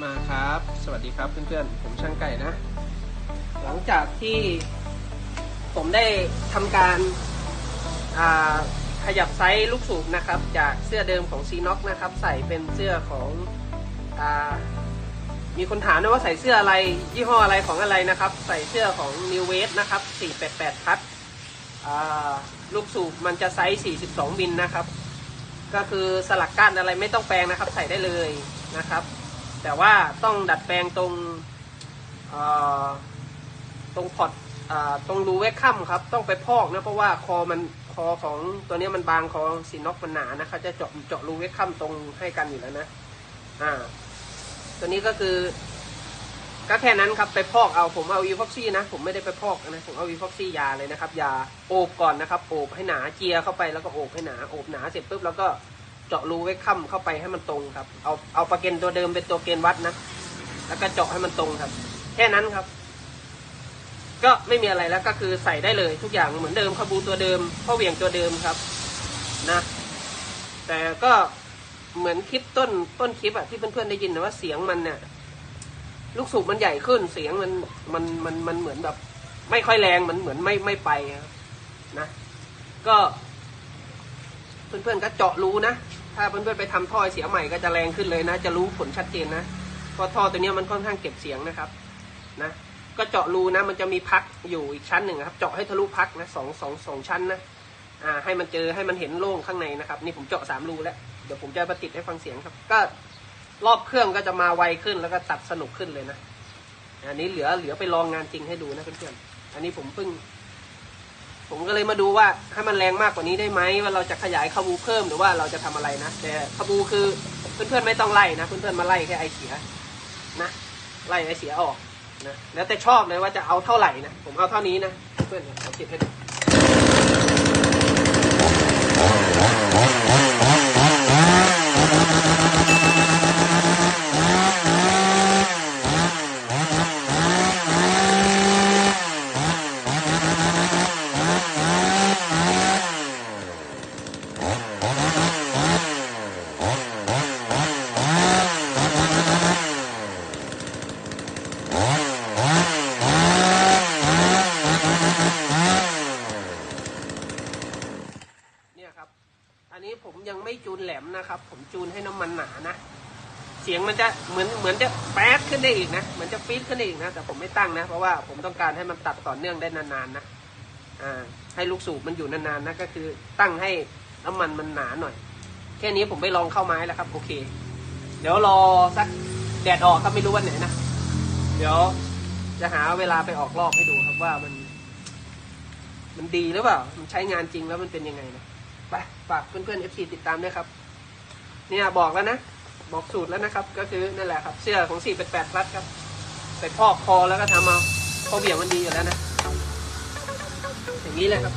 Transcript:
มาครับ สวัสดีครับเพื่อนๆ ผมช่างไก่นะ หลังจากที่ผมได้ทำการาขยับไซส์ลูกสูบนะครับ จากเสื้อเดิมของซีน็อกนะครับ ใส่เป็นเสื้อของอมีคนถามนะว่าใส่เสื้ออะไรยี่ห้ออะไรของอะไรนะครับ ใส่เสื้อของ New w a v e นะครับ 488พัดลูกสูบมันจะไซส์ 42มิลนะครับ ก็คือสลักก้านอะไรไม่ต้องแปลงนะครับ ใส่ได้เลยนะครับ แต่ว่าต้องดัดแปลงตรงตรงพอร์ตตรงรูเวกคัมครับ ต้องไปพอกนะเพราะว่าคอมันคอของตัวนี้มันบางคอซีน็อกมันหนานะครับจะเจาะเจาะรูเวกคัมตรงให้กันอยู่แล้วนะอ่าตัวนี้ก็คือก็แค่นั้นครับไปพอกเอาผมเอาอีฟอกซี่นะผมไม่ได้ไปพอกนะผมเอาอีฟอกซี่ยาเลยนะครับยาโอบก่อนนะครับโอบให้หนาเจียเข้าไปแล้วก็โอบให้หนาโอบหนาเสร็จปุ๊บแล้วก็ เจาะรูไว้ค่ำเข้าไปให้มันตรงครับ เอาเอาประเกนตัวเดิมเป็นตัวเกณฑ์วัดนะ แล้วก็เจาะให้มันตรงครับ แค่นั้นครับ ก็ไม่มีอะไรแล้วก็คือใส่ได้เลย ทุกอย่างเหมือนเดิมขบูตัวเดิมข้อเหวี่ยงตัวเดิมครับ นะ แต่ก็เหมือนคลิปต้นต้นคลิปอะที่เพื่อนๆได้ยินนะว่าเสียงมันเนี่ยลูกสูบมันใหญ่ขึ้นเสียงมันมันมันมันเหมือนแบบ ไม่ค่อยแรงมันเหมือนไม่ไม่ไปนะ ก็ เพื่อนๆก็เจาะรูนะ ถ้าเพื่อนๆไปทำท่อเสียใหม่ก็จะแรงขึ้นเลยนะ จะรู้ผลชัดเจนนะเพราะท่อตัวนี้มันค่อนข้างเก็บเสียงนะครับนะก็เจาะรูนะ มันจะมีพักอยู่อีกชั้นหนึ่งครับ เจาะให้ทะลุพักนะสองสองสองชั้นนะอ่าให้มันเจอให้มันเห็นโล่งข้างในนะครับ นี่ผมเจาะสามรูแล้วเดี๋ยวผมจะมาติดให้ฟังเสียงครับ ก็รอบเครื่องก็จะมาไวขึ้นแล้วก็ตัดสนุกขึ้นเลยนะ อันนี้เหลือเหลือไปลองงานจริงให้ดูนะเพื่อนๆอันนี้ผมเพิ่ง ผมก็เลยมาดูว่าให้มันแรงมากกว่านี้ได้ไหมว่าเราจะขยายขบูเพิ่มหรือว่าเราจะทำอะไรนะแต่ขบูคือเพื่อนๆไม่ต้องไล่นะเพื่อนๆมาไล่แค่ไอเสียนะไล่ไอเสียออกนะแล้วแต่ชอบเลยว่าจะเอาเท่าไหร่นะผมเอาเท่านี้นะเพื่อนผมเก็บให้ดู อันนี้ผมยังไม่จูนแหลมนะครับ ผมจูนให้น้ำมันหนานะ เสียงมันจะเหมือนเหมือนจะแป๊ดขึ้นได้อีกนะเหมือนจะฟีดขึ้นได้อีกนะ แต่ผมไม่ตั้งนะ เพราะว่าผมต้องการให้มันตัดต่อเนื่องได้นานๆนะอ่าให้ลูกสูบมันอยู่นานๆนะก็คือตั้งให้น้ำมันมันหนาหน่อย แค่นี้ผมไปลองเข้าไม้แล้วครับ โอเค เดี๋ยวรอสักแดดออกครับไม่รู้วันไหนนะเดี๋ยวจะหาเวลาไปออกรอบให้ดูครับว่ามัน มันดีหรือเปล่า มันใช้งานจริงแล้วมันเป็นยังไงนะ ไปฝากเพื่อนๆ FC ติดตามด้วยครับ เนี่ยบอกแล้วนะ บอกสูตรแล้วนะครับ ก็คือนั่นแหละครับ เสื้อของ 488พลัดครับ ไปพอกคอแล้วก็ทำเอาพอเบี่ยงมันดีอยู่แล้วนะ อย่างนี้เลยครับ